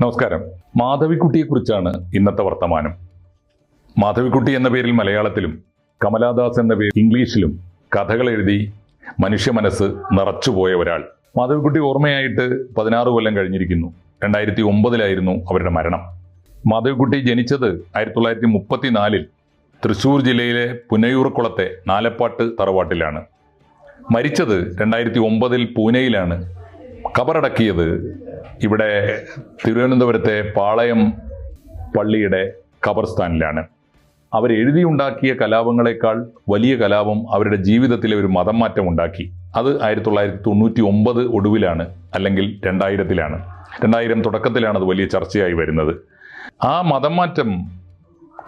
നമസ്കാരം. മാധവിക്കുട്ടിയെക്കുറിച്ചാണ് ഇന്നത്തെ വർത്തമാനം. മാധവിക്കുട്ടി എന്ന പേരിൽ മലയാളത്തിലും കമലാദാസ് എന്ന പേരിൽ ഇംഗ്ലീഷിലും കഥകൾ എഴുതി മനുഷ്യ മനസ്സ് നിറച്ചുപോയ ഒരാൾ. മാധവിക്കുട്ടി ഓർമ്മയായിട്ട് പതിനാറ് കൊല്ലം കഴിഞ്ഞിരിക്കുന്നു. രണ്ടായിരത്തി ഒമ്പതിലായിരുന്നു അവരുടെ മരണം. മാധവിക്കുട്ടി ജനിച്ചത് ആയിരത്തി തൊള്ളായിരത്തി മുപ്പത്തിനാലിൽ തൃശ്ശൂർ ജില്ലയിലെ പുനയൂർക്കുളത്തെ നാലപ്പാട്ട് തറവാട്ടിലാണ്. മരിച്ചത് രണ്ടായിരത്തി ഒമ്പതിൽ പൂനെയിലാണ്. കബറടക്കിയത് ഇവിടെ തിരുവനന്തപുരത്തെ പാളയം പള്ളിയുടെ ഖബർസ്ഥാനിലാണ്. അവരെഴുതിയുണ്ടാക്കിയ കലാപങ്ങളെക്കാൾ വലിയ കലാപം അവരുടെ ജീവിതത്തിലെ ഒരു മതം മാറ്റം ഉണ്ടാക്കി. അത് ആയിരത്തി തൊള്ളായിരത്തി തൊണ്ണൂറ്റി ഒമ്പത് ഒടുവിലാണ് അല്ലെങ്കിൽ രണ്ടായിരത്തിലാണ്. രണ്ടായിരം തുടക്കത്തിലാണ് അത് വലിയ ചർച്ചയായി വരുന്നത്. ആ മതം മാറ്റം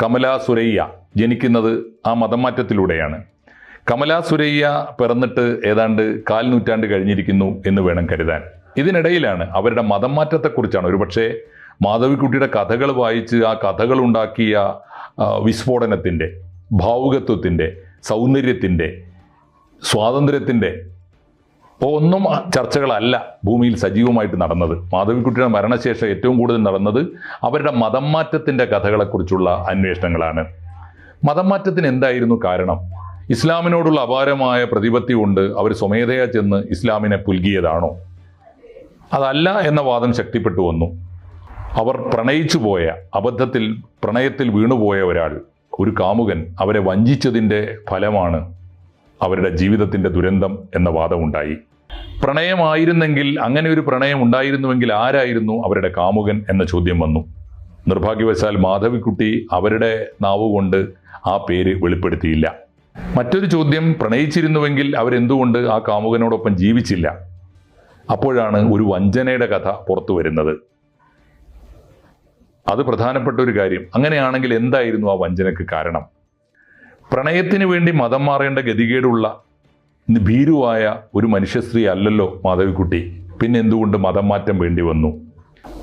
കമല സുരയ്യ ജനിക്കുന്നത് ആ മതം മാറ്റത്തിലൂടെയാണ് കമല സുരയ്യ പിറന്നിട്ട് ഏതാണ്ട് കാൽ നൂറ്റാണ്ട് കഴിഞ്ഞിരിക്കുന്നു എന്ന് വേണം കരുതാൻ. ഇതിനിടയിലാണ് അവരുടെ മതം മാറ്റത്തെക്കുറിച്ചാണ് ഒരുപക്ഷെ മാധവിക്കുട്ടിയുടെ കഥകൾ വായിച്ച് ആ കഥകൾ ഉണ്ടാക്കിയ വിസ്ഫോടനത്തിന്റെ ഭാവുകത്വത്തിന്റെ സൗന്ദര്യത്തിന്റെ സ്വാതന്ത്ര്യത്തിന്റെ ഒന്നും ചർച്ചകളല്ല ഭൂമിയിൽ സജീവമായിട്ട് നടന്നത്. മാധവിക്കുട്ടിയുടെ മരണശേഷം ഏറ്റവും കൂടുതൽ നടന്നത് അവരുടെ മതം മാറ്റത്തിന്റെ കഥകളെക്കുറിച്ചുള്ള അന്വേഷണങ്ങളാണ്. മതം മാറ്റത്തിന് എന്തായിരുന്നു കാരണം? ഇസ്ലാമിനോടുള്ള അപാരമായ പ്രതിപത്തി കൊണ്ട് അവർ സ്വമേധയാ ചെന്ന് ഇസ്ലാമിനെ പുൽകിയതാണോ? അതല്ല എന്ന വാദം ശക്തിപ്പെട്ടു വന്നു. അവർ പ്രണയിച്ചു പോയ അബദ്ധത്തിൽ പ്രണയത്തിൽ വീണുപോയ ഒരാൾ ഒരു കാമുകൻ അവരെ വഞ്ചിച്ചതിന്റെ ഫലമാണ് അവരുടെ ജീവിതത്തിന്റെ ദുരന്തം എന്ന വാദമുണ്ടായി. പ്രണയമായിരുന്നെങ്കിൽ അങ്ങനെ ഒരു പ്രണയം ഉണ്ടായിരുന്നുവെങ്കിൽ ആരായിരുന്നു അവരുടെ കാമുകൻ എന്ന ചോദ്യം വന്നു. നിർഭാഗ്യവശാൽ മാധവിക്കുട്ടി അവരുടെ നാവുകൊണ്ട് ആ പേര് വെളിപ്പെടുത്തിയില്ല. മറ്റൊരു ചോദ്യം പ്രണയിച്ചിരുന്നുവെങ്കിൽ അവരെന്തുകൊണ്ട് ആ കാമുകനോടൊപ്പം ജീവിച്ചില്ല? അപ്പോഴാണ് ഒരു വഞ്ചനയുടെ കഥ പുറത്തു വരുന്നത്. അത് പ്രധാനപ്പെട്ട ഒരു കാര്യം. അങ്ങനെയാണെങ്കിൽ എന്തായിരുന്നു ആ വഞ്ചനയ്ക്ക് കാരണം? പ്രണയത്തിന് വേണ്ടി മതം മാറേണ്ട ഗതികേടുള്ള ഭീരുവായ ഒരു മനുഷ്യസ്ത്രീ അല്ലല്ലോ മാധവിക്കുട്ടി. പിന്നെ എന്തുകൊണ്ട് മതം മാറ്റം വേണ്ടി വന്നു?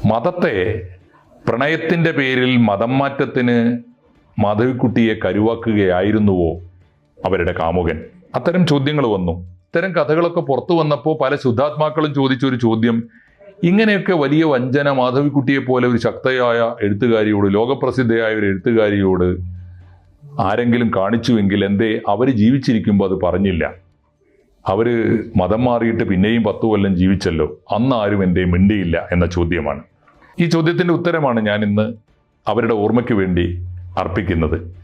മതത്തെ പ്രണയത്തിന്റെ പേരിൽ മതം മാറ്റത്തിന് മാധവിക്കുട്ടിയെ കരുവാക്കുകയായിരുന്നുവോ അവരുടെ കാമുകൻ? അത്തരം ചോദ്യങ്ങൾ വന്നു. ഇത്തരം കഥകളൊക്കെ പുറത്തു വന്നപ്പോൾ പല ശുദ്ധാത്മാക്കളും ചോദിച്ചൊരു ചോദ്യം. ഇങ്ങനെയൊക്കെ വലിയ വഞ്ചന മാധവിക്കുട്ടിയെ പോലെ ഒരു ശക്തയായ എഴുത്തുകാരിയോട് ലോകപ്രസിദ്ധയായ ഒരു എഴുത്തുകാരിയോട് ആരെങ്കിലും കാണിച്ചുവെങ്കിൽ എന്തേ അവർ ജീവിച്ചിരിക്കുമ്പോൾ അത് പറഞ്ഞില്ല. അവർ മതം മാറിയിട്ട് പിന്നെയും പത്തു കൊല്ലം ജീവിച്ചല്ലോ. അന്ന് ആരും എന്റെ മിണ്ടിയില്ല എന്ന ചോദ്യമാണ്. ഈ ചോദ്യത്തിന്റെ ഉത്തരമാണ് ഞാൻ ഇന്ന് അവരുടെ ഓർമ്മയ്ക്ക് വേണ്ടി അർപ്പിക്കുന്നത്.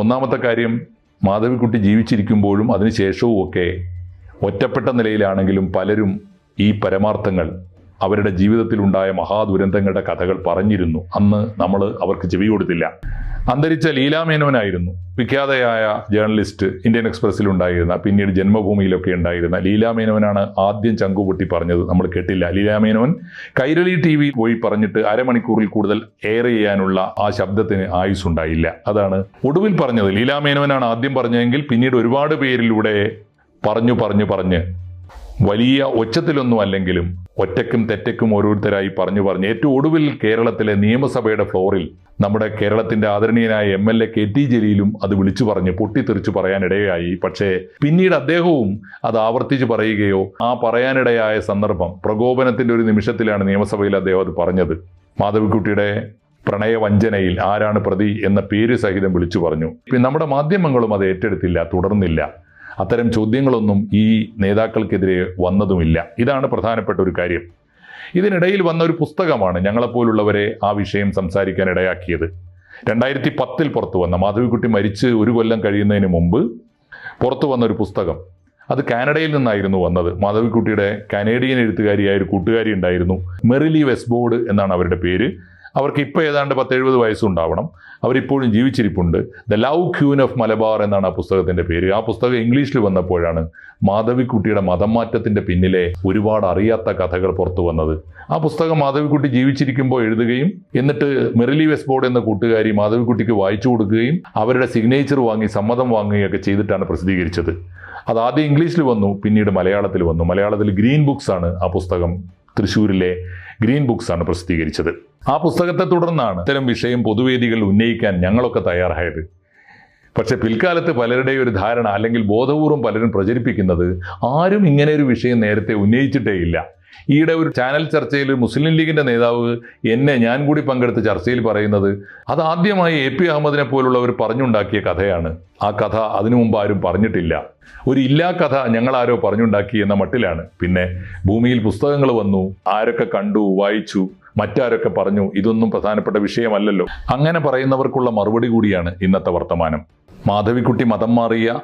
ഒന്നാമത്തെ കാര്യം മാധവിക്കുട്ടി ജീവിച്ചിരിക്കുമ്പോഴും അതിനുശേഷവും ഒക്കെ ഒറ്റപ്പെട്ട നിലയിലാണെങ്കിലും പലരും ഈ പരമാർത്ഥങ്ങൾ അവരുടെ ജീവിതത്തിലുണ്ടായ മഹാദുരന്തങ്ങളുടെ കഥകൾ പറഞ്ഞിരുന്നു. അന്ന് നമ്മൾ അവർക്ക് ചെവി കൊടുത്തില്ല. അന്തരിച്ച ലീലാമേനോനായിരുന്നു വിഖ്യാതയായ ജേർണലിസ്റ്റ് ഇന്ത്യൻ എക്സ്പ്രസ്സിൽ ഉണ്ടായിരുന്ന പിന്നീട് ജന്മഭൂമിയിലൊക്കെ ഉണ്ടായിരുന്ന ലീലാമേനോനാണ് ആദ്യം ചങ്കുപൊട്ടി പറഞ്ഞത്. നമ്മൾ കേട്ടില്ല. ലീലാമേനോൻ കൈരളി ടി വി പോയി പറഞ്ഞിട്ട് അരമണിക്കൂറിൽ കൂടുതൽ എയർ ചെയ്യാനുള്ള ആ ശബ്ദത്തിന് ആയുസ് ഉണ്ടായില്ല അതാണ് ഒടുവിൽ പറഞ്ഞത്. ലീലാമേനോനാണ് ആദ്യം പറഞ്ഞതെങ്കിൽ പിന്നീട് ഒരുപാട് പേരിലൂടെ പറഞ്ഞു പറഞ്ഞു പറഞ്ഞ്. വലിയ ഒച്ചത്തിലൊന്നും അല്ലെങ്കിലും ഒറ്റക്കും തെറ്റക്കും ഓരോരുത്തരായി പറഞ്ഞു പറഞ്ഞ്. ഏറ്റവും ഒടുവിൽ കേരളത്തിലെ നിയമസഭയുടെ ഫ്ലോറിൽ നമ്മുടെ കേരളത്തിന്റെ ആദരണീയനായ M L A K T ജലീലും അത് വിളിച്ചു പറഞ്ഞ് പൊട്ടിത്തെറിച്ചു പറയാനിടയായി. പക്ഷേ പിന്നീട് അദ്ദേഹവും അത് ആവർത്തിച്ച് പറയുകയോ ആ പറയാനിടയായ സന്ദർഭം പ്രകോപനത്തിന്റെ ഒരു നിമിഷത്തിലാണ് നിയമസഭയിൽ അദ്ദേഹം അത് പറഞ്ഞത്. മാധവിക്കുട്ടിയുടെ പ്രണയവഞ്ചനയിൽ ആരാണ് പ്രതി എന്ന പേര് സഹിതം വിളിച്ചു പറഞ്ഞു. നമ്മുടെ മാധ്യമങ്ങളും അത് ഏറ്റെടുത്തില്ല തുടർന്നില്ല. അത്തരം ചോദ്യങ്ങളൊന്നും ഈ നേതാക്കൾക്കെതിരെ വന്നതുമില്ല. ഇതാണ് പ്രധാനപ്പെട്ട ഒരു കാര്യം. ഇതിനിടയിൽ വന്ന ഒരു പുസ്തകമാണ് ഞങ്ങളെപ്പോലുള്ളവരെ ആ വിഷയം സംസാരിക്കാൻ ഇടയാക്കിയത്. രണ്ടായിരത്തി പത്തിൽ പുറത്തു വന്ന മാധവിക്കുട്ടി മരിച്ച് ഒരു കൊല്ലം കഴിയുന്നതിന് മുമ്പ് പുറത്തു വന്ന ഒരു പുസ്തകം. അത് കാനഡയിൽ നിന്നായിരുന്നു വന്നത്. മാധവിക്കുട്ടിയുടെ കനേഡിയൻ എഴുത്തുകാരിയായ ഒരു കൂട്ടുകാരി ഉണ്ടായിരുന്നു മെറിലി വെസ്ബോർഡ് എന്നാണ് അവരുടെ പേര്. അവർക്ക് ഇപ്പോൾ ഏതാണ്ട് പത്തെഴുപത് വയസ്സുണ്ടാവണം. അവരിപ്പോഴും ജീവിച്ചിരിപ്പുണ്ട്. The love queen of Malabar എന്നാണ് ആ പുസ്തകത്തിന്റെ പേര്. ആ പുസ്തകം ഇംഗ്ലീഷിൽ വന്നപ്പോഴാണ് മാധവിക്കുട്ടിയുടെ മതം മാറ്റത്തിന്റെ പിന്നിലെ ഒരുപാട് അറിയാത്ത കഥകൾ പുറത്തു വന്നത്. ആ പുസ്തകം മാധവിക്കുട്ടി ജീവിച്ചിരിക്കുമ്പോൾ എഴുതുകയും എന്നിട്ട് മെറിലി വെസ്ബോർഡ് എന്ന കൂട്ടുകാരി മാധവിക്കുട്ടിക്ക് വായിച്ചു കൊടുക്കുകയും അവരുടെ സിഗ്നേച്ചർ വാങ്ങി സമ്മതം വാങ്ങുകയൊക്കെ ചെയ്തിട്ടാണ് പ്രസിദ്ധീകരിച്ചത്. അത് ആദ്യം ഇംഗ്ലീഷിൽ വന്നു പിന്നീട് മലയാളത്തിൽ വന്നു. മലയാളത്തിൽ ഗ്രീൻ ബുക്സ് ആണ് ആ പുസ്തകം തൃശ്ശൂരിലെ ഗ്രീൻ ബുക്സ് ആണ് പ്രസിദ്ധീകരിച്ചത്. ആ പുസ്തകത്തെ തുടർന്നാണ് ഇത്തരം വിഷയം പൊതുവേദികളിൽ ഉന്നയിക്കാൻ ഞങ്ങളൊക്കെ തയ്യാറായത്. പക്ഷെ പിൽക്കാലത്ത് പലരുടെയും ഒരു ധാരണ അല്ലെങ്കിൽ ബോധപൂർവം പലരും പ്രചരിപ്പിക്കുന്നത് ആരും ഇങ്ങനെ ഒരു വിഷയം നേരത്തെ ഉന്നയിച്ചിട്ടേ ഇല്ല ഈയിടെ ഒരു ചാനൽ ചർച്ചയിൽ മുസ്ലിം ലീഗിന്റെ നേതാവ് എന്നെ ഞാൻ കൂടി പങ്കെടുത്ത ചർച്ചയിൽ പറയുന്നത് അത് ആദ്യമായി എ പി അഹമ്മദിനെ പോലുള്ളവർ പറഞ്ഞുണ്ടാക്കിയ കഥയാണ്. ആ കഥ അതിനു മുമ്പ് ആരും പറഞ്ഞിട്ടില്ല. ഒരു ഇല്ലാ കഥ ഞങ്ങളാരോ പറഞ്ഞുണ്ടാക്കി എന്ന മട്ടിലാണ്. പിന്നെ ഭൂമിയിൽ പുസ്തകങ്ങൾ വന്നു ആരൊക്കെ കണ്ടു വായിച്ചു മറ്റാരൊക്കെ പറഞ്ഞു ഇതൊന്നും പ്രധാനപ്പെട്ട വിഷയമല്ലല്ലോ. അങ്ങനെ പറയുന്നവർക്കുള്ള മറുപടി കൂടിയാണ് ഇന്നത്തെ വർത്തമാനം. മാധവിക്കുട്ടി മതം മാറിയ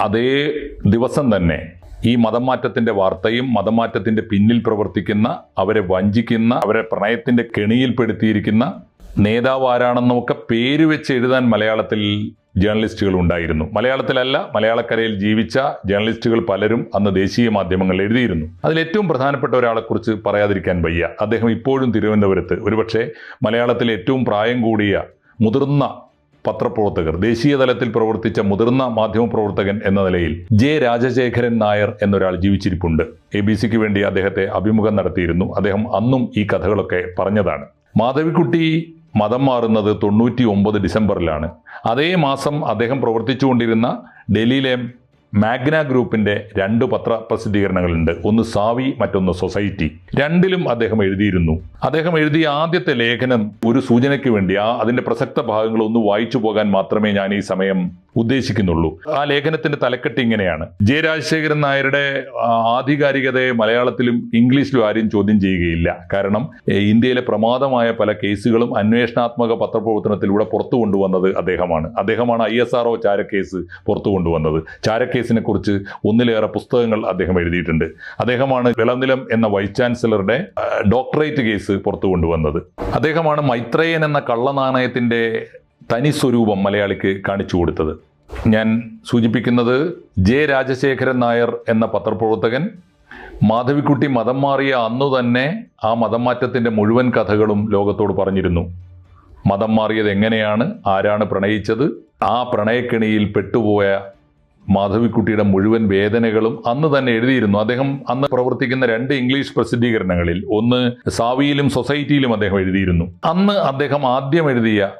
അതേ ദിവസം തന്നെ ഈ മതംമാറ്റത്തിന്റെ വാർത്തയും മതംമാറ്റത്തിന്റെ പിന്നിൽ പ്രവർത്തിക്കുന്ന അവരെ വഞ്ചിക്കുന്ന അവരെ പ്രണയത്തിന്റെ കെണിയിൽപ്പെടുത്തിയിരിക്കുന്ന നേതാവ് ആരാണെന്നൊക്കെ പേര് വെച്ച് എഴുതാൻ മലയാളത്തിൽ ജേർണലിസ്റ്റുകൾ ഉണ്ടായിരുന്നു. മലയാളത്തിലല്ല മലയാളക്കരയിൽ ജീവിച്ച ജേർണലിസ്റ്റുകൾ പലരും അന്ന് ദേശീയ മാധ്യമങ്ങൾ എഴുതിയിരുന്നു. അതിൽ ഏറ്റവും പ്രധാനപ്പെട്ട ഒരാളെക്കുറിച്ച് പറയാതിരിക്കാൻ വയ്യ. അദ്ദേഹം ഇപ്പോഴും തിരുവനന്തപുരത്ത്. ഒരുപക്ഷെ മലയാളത്തിലെ ഏറ്റവും പ്രായം കൂടിയ മുതിർന്ന പത്രപ്രവർത്തകർ ദേശീയ തലത്തിൽ പ്രവർത്തിച്ച മുതിർന്ന മാധ്യമപ്രവർത്തകൻ എന്ന നിലയിൽ ജെ. രാജശേഖരൻ നായർ എന്നൊരാൾ ജീവിച്ചിരിപ്പുണ്ട്. എ ബി സിക്ക് വേണ്ടി അദ്ദേഹത്തെ അഭിമുഖം നടത്തിയിരുന്നു. അദ്ദേഹം അന്നും ഈ കഥകളൊക്കെ പറഞ്ഞതാണ്. മാധവിക്കുട്ടി മതം മാറുന്നത് തൊണ്ണൂറ്റി ഒമ്പത് ഡിസംബറിലാണ്. അതേ മാസം അദ്ദേഹം പ്രവർത്തിച്ചുകൊണ്ടിരുന്ന ഡൽഹിയിലെ മാഗ്ന ഗ്രൂപ്പിന്റെ രണ്ട് പത്ര പ്രസിദ്ധീകരണങ്ങളുണ്ട്. ഒന്ന് സാവി മറ്റൊന്ന് സൊസൈറ്റി. രണ്ടിലും അദ്ദേഹം എഴുതിയിരുന്നു. അദ്ദേഹം എഴുതിയ ആദ്യത്തെ ലേഖനം ഒരു സൂചനയ്ക്ക് വേണ്ടി ആ അതിന്റെ പ്രസക്ത ഭാഗങ്ങൾ ഒന്ന് വായിച്ചു പോകാൻ മാത്രമേ ഞാൻ ഈ സമയം ഉദ്ദേശിക്കുന്നുള്ളൂ. ആ ലേഖനത്തിന്റെ തലക്കെട്ട് ഇങ്ങനെയാണ്. ജെ രാജശേഖരൻ നായരുടെ ആധികാരികതയെ മലയാളത്തിലും ഇംഗ്ലീഷിലും ആരും ചോദ്യം ചെയ്യുകയില്ല. കാരണം ഇന്ത്യയിലെ പ്രമാദമായ പല കേസുകളും അന്വേഷണാത്മക പത്രപ്രവർത്തനത്തിലൂടെ പുറത്തു കൊണ്ടുവന്നത് അദ്ദേഹമാണ്. അദ്ദേഹമാണ് ഐ എസ് ആർ ഒ ചാരക്കേസ് പുറത്തു കൊണ്ടുവന്നത്. ചാരക്കേസിനെ കുറിച്ച് ഒന്നിലേറെ പുസ്തകങ്ങൾ അദ്ദേഹം എഴുതിയിട്ടുണ്ട്. അദ്ദേഹമാണ് വിളനിലം എന്ന വൈസ് ചാൻസലറുടെ ഡോക്ടറേറ്റ് കേസ് പുറത്തു കൊണ്ടുവന്നത്. അദ്ദേഹമാണ് മൈത്രേയൻ എന്ന കള്ളനാണയത്തിന്റെ തനി സ്വരൂപം മലയാളിക്ക് കാണിച്ചു കൊടുത്തത്. ഞാൻ സൂചിപ്പിക്കുന്നത് ജെ രാജശേഖരൻ നായർ എന്ന പത്രപ്രവർത്തകൻ മാധവിക്കുട്ടി മതം മാറിയ അന്നു തന്നെ ആ മതം മാറ്റത്തിന്റെ മുഴുവൻ കഥകളും ലോകത്തോട് പറഞ്ഞിരുന്നു. മതം മാറിയത് എങ്ങനെയാണ് ആരാണ് പ്രണയിച്ചത് ആ പ്രണയക്കെണിയിൽ പെട്ടുപോയ മാധവിക്കുട്ടിയുടെ മുഴുവൻ വേദനകളും അന്ന് തന്നെ എഴുതിയിരുന്നു. അദ്ദേഹം അന്ന് പ്രവർത്തിക്കുന്ന രണ്ട് ഇംഗ്ലീഷ് പ്രസിദ്ധീകരണങ്ങളിൽ ഒന്ന് സാവിയിലും സൊസൈറ്റിയിലും അദ്ദേഹം എഴുതിയിരുന്നു. അന്ന് അദ്ദേഹം ആദ്യം എഴുതിയ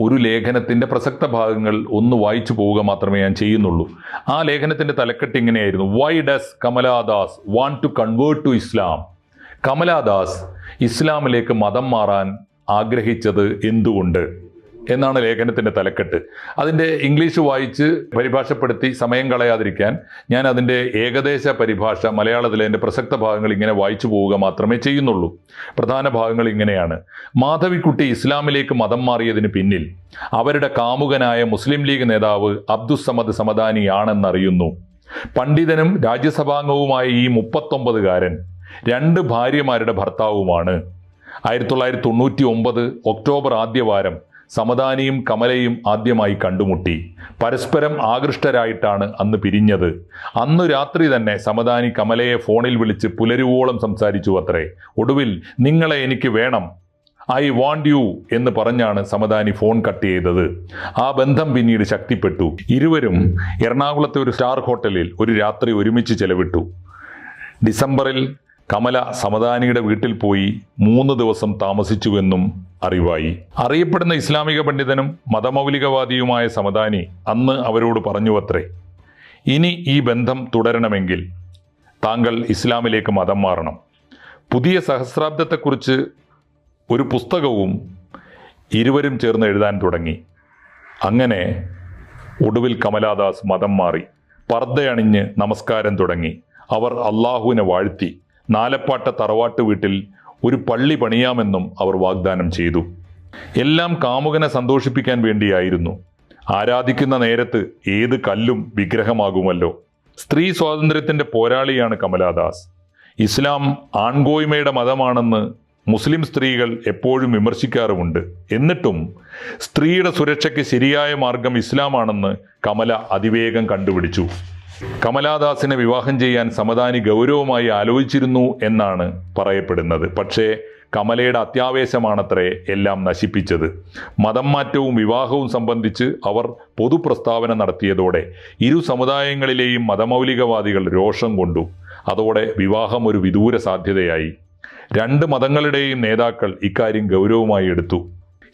ഒരു ലേഖനത്തിന്റെ പ്രസക്ത ഭാഗങ്ങൾ ഒന്ന് വായിച്ചു പോവുക മാത്രമേ ഞാൻ ചെയ്യുന്നുള്ളൂ. ആ ലേഖനത്തിന്റെ തലക്കെട്ട് ഇങ്ങനെയായിരുന്നു. Why does Kamala Das want to convert to Islam Kamala Das ഇസ്ലാമിലേക്ക് മതം മാറാൻ ആഗ്രഹിച്ചത് എന്തുകൊണ്ട്? എന്നാണ് ലേഖനത്തിന്റെ തലക്കെട്ട്. അതിന്റെ ഇംഗ്ലീഷ് വായിച്ച് പരിഭാഷപ്പെടുത്തി സമയം കളയാതിരിക്കാൻ ഞാൻ അതിന്റെ ഏകദേശ പരിഭാഷ മലയാളത്തിലെ അതിന്റെ പ്രസക്ത ഭാഗങ്ങൾ ഇങ്ങനെ വായിച്ചു പോവുക മാത്രമേ ചെയ്യുന്നുള്ളൂ. പ്രധാന ഭാഗങ്ങൾ ഇങ്ങനെയാണ്. മാധവിക്കുട്ടി ഇസ്ലാമിലേക്ക് മതം മാറിയതിന് പിന്നിൽ അവരുടെ കാമുകനായ മുസ്ലിം ലീഗ് നേതാവ് അബ്ദുസമദ് സമദാനിയാണെന്നറിയുന്നു. പണ്ഡിതനും രാജ്യസഭാംഗവുമായ ഈ മുപ്പത്തൊമ്പതുകാരൻ രണ്ട് ഭാര്യമാരുടെ ഭർത്താവുമാണ്. ആയിരത്തി തൊള്ളായിരത്തി തൊണ്ണൂറ്റി ഒമ്പത് ഒക്ടോബർ ആദ്യവാരം സമദാനിയും കമലയും ആദ്യമായി കണ്ടുമുട്ടി. പരസ്പരം ആകൃഷ്ടരായിട്ടാണ് അന്ന് പിരിഞ്ഞത്. അന്നു രാത്രി തന്നെ സമദാനി കമലയെ ഫോണിൽ വിളിച്ച് പുലരുവോളം സംസാരിച്ചു അത്രേ. ഒടുവിൽ നിങ്ങളെ എനിക്ക് വേണം. ഐ വാണ്ട് യു എന്ന് പറഞ്ഞാണ് സമദാനി ഫോൺ കട്ട് ചെയ്തത്. ആ ബന്ധം പിന്നീട് ശക്തിപ്പെട്ടു. ഇരുവരും എറണാകുളത്തെ ഒരു സ്റ്റാർ ഹോട്ടലിൽ ഒരു രാത്രി ഒരുമിച്ച് ചെലവിട്ടു. ഡിസംബറിൽ കമല സമദാനിയുടെ വീട്ടിൽ പോയി മൂന്ന് ദിവസം താമസിച്ചുവെന്നും അറിവായി. അറിയപ്പെടുന്ന ഇസ്ലാമിക പണ്ഡിതനും മതമൗലികവാദിയുമായ സമദാനി അന്ന് അവരോട് പറഞ്ഞുവത്രേ ഇനി ഈ ബന്ധം തുടരണമെങ്കിൽ താങ്കൾ ഇസ്ലാമിലേക്ക് മതം മാറണം. പുതിയ സഹസ്രാബ്ദത്തെക്കുറിച്ച് ഒരു പുസ്തകവും ഇരുവരും ചേർന്ന് എഴുതാൻ തുടങ്ങി. അങ്ങനെ ഒടുവിൽ കമലാദാസ് മതം മാറി പർദ്ദയണിഞ്ഞ് നമസ്കാരം തുടങ്ങി. അവർ അള്ളാഹുവിനെ വാഴ്ത്തി നാലപ്പാട്ട തറവാട്ട് വീട്ടിൽ ഒരു പള്ളി പണിയാമെന്നും അവർ വാഗ്ദാനം ചെയ്തു. എല്ലാം കാമുകനെ സന്തോഷിപ്പിക്കാൻ വേണ്ടിയായിരുന്നു. ആരാധിക്കുന്ന നേരത്ത് ഏത് കല്ലും വിഗ്രഹമാകുമല്ലോ. സ്ത്രീ സ്വാതന്ത്ര്യത്തിന്റെ പോരാളിയാണ് കമലാദാസ്. ഇസ്ലാം ആൺകോയ്മയുടെ മതമാണെന്ന് മുസ്ലിം സ്ത്രീകൾ എപ്പോഴും വിമർശിക്കാറുമുണ്ട്. എന്നിട്ടും സ്ത്രീയുടെ സുരക്ഷയ്ക്ക് ശരിയായ മാർഗം ഇസ്ലാമാണെന്ന് കമല അതിവേഗം കണ്ടുപിടിച്ചു. കമലാദാസിനെ വിവാഹം ചെയ്യാൻ സമദാനി ഗൗരവമായി ആലോചിച്ചിരുന്നു എന്നാണ് പറയപ്പെടുന്നത്. പക്ഷേ കമലയുടെ അത്യാവേശമാണത്രേ എല്ലാം നശിപ്പിച്ചത്. മതം മാറ്റവും വിവാഹവും സംബന്ധിച്ച് അവർ പൊതുപ്രസ്താവന നടത്തിയതോടെ ഇരു സമുദായങ്ങളിലെയും മതമൗലികവാദികൾ രോഷം കൊണ്ടു. അതോടെ വിവാഹം ഒരു വിദൂര സാധ്യതയായി. രണ്ട് മതങ്ങളുടെയും നേതാക്കൾ ഇക്കാര്യം ഗൗരവമായി എടുത്തു.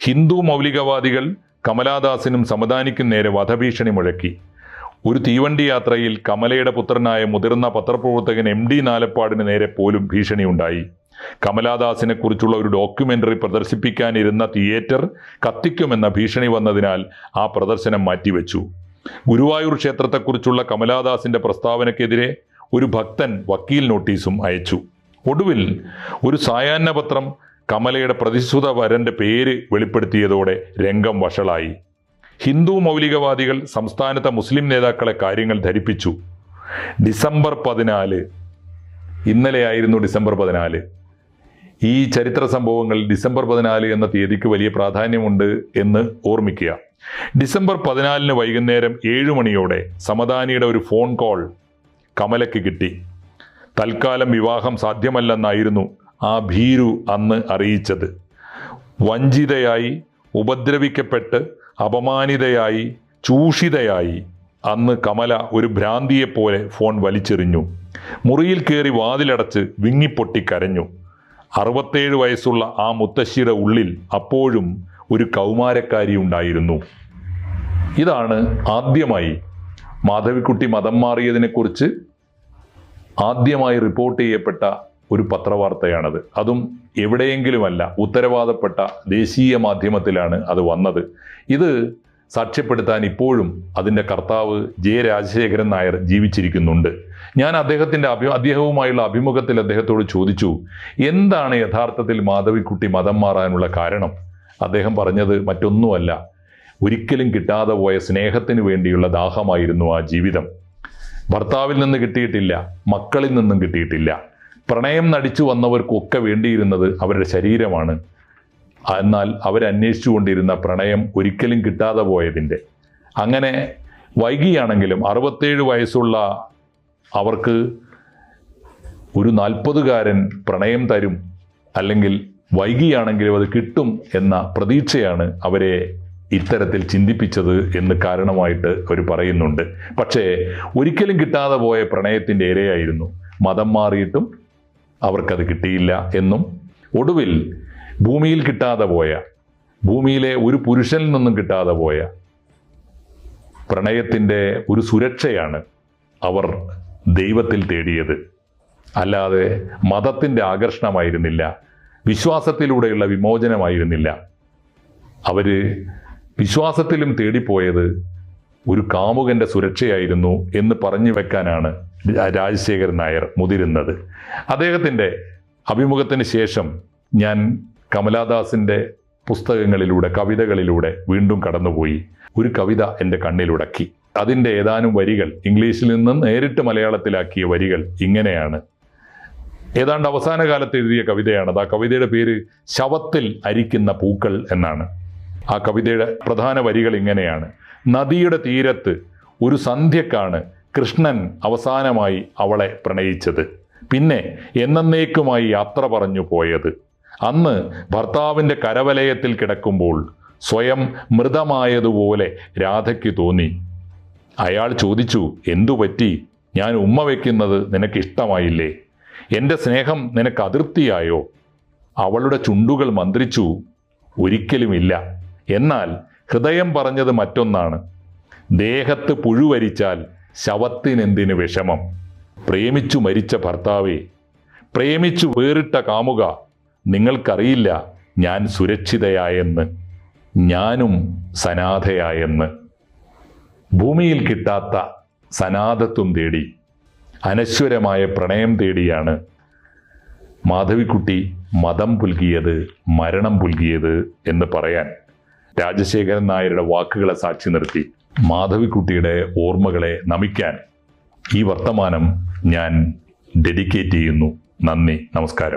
ഹിന്ദു മൗലികവാദികൾ കമലാദാസിനും സമദാനിക്കും നേരെ വധഭീഷണി മുഴക്കി. ഒരു തീവണ്ടി യാത്രയിൽ കമലയുടെ പുത്രനായ മുതിർന്ന പത്രപ്രവർത്തകൻ എം ഡി നാലപ്പാടിന് നേരെ പോലും ഭീഷണിയുണ്ടായി. കമലാദാസിനെ കുറിച്ചുള്ള ഒരു ഡോക്യുമെന്ററി പ്രദർശിപ്പിക്കാനിരുന്ന തിയേറ്റർ കത്തിക്കുമെന്ന ഭീഷണി വന്നതിനാൽ ആ പ്രദർശനം മാറ്റിവെച്ചു. ഗുരുവായൂർ ക്ഷേത്രത്തെക്കുറിച്ചുള്ള കമലാദാസിന്റെ പ്രസ്താവനക്കെതിരെ ഒരു ഭക്തൻ വക്കീൽ നോട്ടീസും അയച്ചു. ഒടുവിൽ ഒരു സായാഹ്ന കമലയുടെ പ്രതിശ്രുത വരന്റെ പേര് വെളിപ്പെടുത്തിയതോടെ രംഗം വഷളായി. ഹിന്ദു മൗലികവാദികൾ സംസ്ഥാനത്തെ മുസ്ലിം നേതാക്കളെ കാര്യങ്ങൾ ധരിപ്പിച്ചു. ഡിസംബർ പതിനാല് ഇന്നലെയായിരുന്നു ഡിസംബർ പതിനാല്. ഈ ചരിത്ര സംഭവങ്ങൾ ഡിസംബർ പതിനാല് എന്ന തീയതിക്ക് വലിയ പ്രാധാന്യമുണ്ട് എന്ന് ഓർമ്മിക്കുക. ഡിസംബർ പതിനാലിന് വൈകുന്നേരം ഏഴു മണിയോടെ സമദാനിയുടെ ഒരു ഫോൺ കോൾ കമലയ്ക്ക് കിട്ടി. തൽക്കാലം വിവാഹം സാധ്യമല്ലെന്നായിരുന്നു ആ ഭീരു അന്ന് അറിയിച്ചത്. വഞ്ചിതയായി ഉപദ്രവിക്കപ്പെട്ട് അപമാനിതയായി ചൂഷിതയായി. അന്ന് കമല ഒരു ഭ്രാന്തിയെപ്പോലെ ഫോൺ വലിച്ചെറിഞ്ഞു. മുറിയിൽ കയറി വാതിലടച്ച് വിങ്ങിപ്പൊട്ടി കരഞ്ഞു. അറുപത്തേഴ് വയസ്സുള്ള ആ മുത്തശ്ശിയുടെ ഉള്ളിൽ അപ്പോഴും ഒരു കൗമാരക്കാരി ഉണ്ടായിരുന്നു. ഇതാണ് ആദ്യമായി മാധവിക്കുട്ടി മതം മാറിയതിനെക്കുറിച്ച് ആദ്യമായി റിപ്പോർട്ട് ചെയ്യപ്പെട്ട ഒരു പത്രവാർത്തയാണത്. അതും എവിടെയെങ്കിലുമല്ല ഉത്തരവാദപ്പെട്ട ദേശീയ മാധ്യമത്തിലാണ് അത് വന്നത്. ഇത് സാക്ഷ്യപ്പെടുത്താൻ ഇപ്പോഴും അതിന്റെ കർത്താവ് ജെ രാജശേഖരൻ നായർ ജീവിച്ചിരിക്കുന്നുണ്ട്. ഞാൻ അദ്ദേഹത്തിന്റെ അഭി അദ്ദേഹവുമായുള്ള അഭിമുഖത്തിൽ അദ്ദേഹത്തോട് ചോദിച്ചു എന്താണ് യഥാർത്ഥത്തിൽ മാധവിക്കുട്ടി മതം മാറാനുള്ള കാരണം? അദ്ദേഹം പറഞ്ഞത് മറ്റൊന്നുമല്ല ഒരിക്കലും കിട്ടാതെ പോയ സ്നേഹത്തിന് വേണ്ടിയുള്ള ദാഹമായിരുന്നു ആ ജീവിതം. ഭർത്താവിൽ നിന്ന് കിട്ടിയിട്ടില്ല മക്കളിൽ നിന്നും കിട്ടിയിട്ടില്ല. പ്രണയം നടിച്ചു വന്നവർക്കൊക്കെ വേണ്ടിയിരുന്നത് അവരുടെ ശരീരമാണ്. എന്നാൽ അവരന്വേഷിച്ചു കൊണ്ടിരുന്ന പ്രണയം ഒരിക്കലും കിട്ടാതെ പോയതിന്റെ. അങ്ങനെ വൈകിയാണെങ്കിലും അറുപത്തേഴ് വയസ്സുള്ള അവർക്ക് ഒരു നാൽപ്പതുകാരൻ പ്രണയം തരും അല്ലെങ്കിൽ വൈകിയാണെങ്കിലും അത് കിട്ടും എന്ന പ്രതീക്ഷയാണ് അവരെ ഇത്തരത്തിൽ ചിന്തിപ്പിച്ചത് എന്ന് കാരണമായിട്ട് അവർ പറയുന്നുണ്ട്. പക്ഷേ ഒരിക്കലും കിട്ടാതെ പോയ പ്രണയത്തിന്റെ ഇരയായിരുന്നു. മതം മാറിയിട്ടും അവർക്കത് കിട്ടിയില്ല എന്നും ഒടുവിൽ ഭൂമിയിൽ കിട്ടാതെ പോയ ഭൂമിയിലെ ഒരു പുരുഷനിൽ നിന്നും കിട്ടാതെ പോയ പ്രണയത്തിന്റെ ഒരു സുരക്ഷയാണ് അവർ ദൈവത്തിൽ തേടിയത്. അല്ലാതെ മതത്തിന്റെ ആകർഷണമായിരുന്നില്ല വിശ്വാസത്തിലൂടെയുള്ള വിമോചനമായിരുന്നില്ല. അവർ വിശ്വാസത്തിലും തേടിപ്പോയത് ഒരു കാമുകന്റെ സുരക്ഷയായിരുന്നു എന്ന് പറഞ്ഞു വെക്കാനാണ് രാജശേഖരൻ നായർ മുതിരുന്നത്. അദ്ദേഹത്തിന്റെ അഭിമുഖത്തിന് ശേഷം ഞാൻ കമലാദാസിന്റെ പുസ്തകങ്ങളിലൂടെ കവിതകളിലൂടെ വീണ്ടും കടന്നുപോയി. ഒരു കവിത എന്റെ കണ്ണിലുടക്കി. അതിന്റെ ഏതാനും വരികൾ ഇംഗ്ലീഷിൽ നിന്നും നേരിട്ട് മലയാളത്തിലാക്കിയ വരികൾ ഇങ്ങനെയാണ്. ഏതാണ്ട് അവസാന കാലത്ത് എഴുതിയ കവിതയാണത്. ആ കവിതയുടെ പേര് ശവത്തിൽ അരിക്കുന്ന പൂക്കൾ എന്നാണ്. ആ കവിതയുടെ പ്രധാന വരികൾ ഇങ്ങനെയാണ്. നദിയുടെ തീരത്ത് ഒരു സന്ധ്യക്കാണ് കൃഷ്ണൻ അവസാനമായി അവളെ പ്രണയിച്ചത്. പിന്നെ എന്നേക്കുമായി യാത്ര പറഞ്ഞു പോയത്. അന്ന് ഭർത്താവിന്റെ കരവലയത്തിൽ കിടക്കുമ്പോൾ സ്വയം മൃതമായതുപോലെ രാധയ്ക്ക് തോന്നി. അയാൾ ചോദിച്ചു എന്തു പറ്റി? ഞാൻ ഉമ്മ വയ്ക്കുന്നത് നിനക്കിഷ്ടമായില്ലേ? എന്റെ സ്നേഹം നിനക്ക് അതിർത്തിയായോ? അവളുടെ ചുണ്ടുകൾ മന്ത്രിച്ചു ഒരിക്കലുമില്ല. എന്നാൽ ഹൃദയം പറഞ്ഞത് മറ്റൊന്നാണ്. ദേഹത്ത് പുഴുവരിച്ചാൽ ശവത്തിനെന്തിന് വിഷമം? പ്രേമിച്ചു മരിച്ച ഭർത്താവേ പ്രേമിച്ചു വേറിട്ട കാമുക നിങ്ങൾക്കറിയില്ല ഞാൻ സുരക്ഷിതയായെന്ന് ഞാനും സനാഥയായെന്ന്. ഭൂമിയിൽ കിട്ടാത്ത സനാഥത്വം തേടി അനശ്വരമായ പ്രണയം തേടിയാണ് മാധവിക്കുട്ടി മതം പുൽകിയത് മരണം പുൽകിയത് എന്ന് പറയാൻ രാജശേഖരൻ നായരുടെ വാക്കുകളെ സാക്ഷി നിർത്തി. മാധവിക്കുട്ടിയുടെ ഓർമ്മകളെ നമിക്കാൻ ഈ വർത്തമാനം ഞാൻ ഡെഡിക്കേറ്റ് ചെയ്യുന്നു. നന്ദി നമസ്കാരം.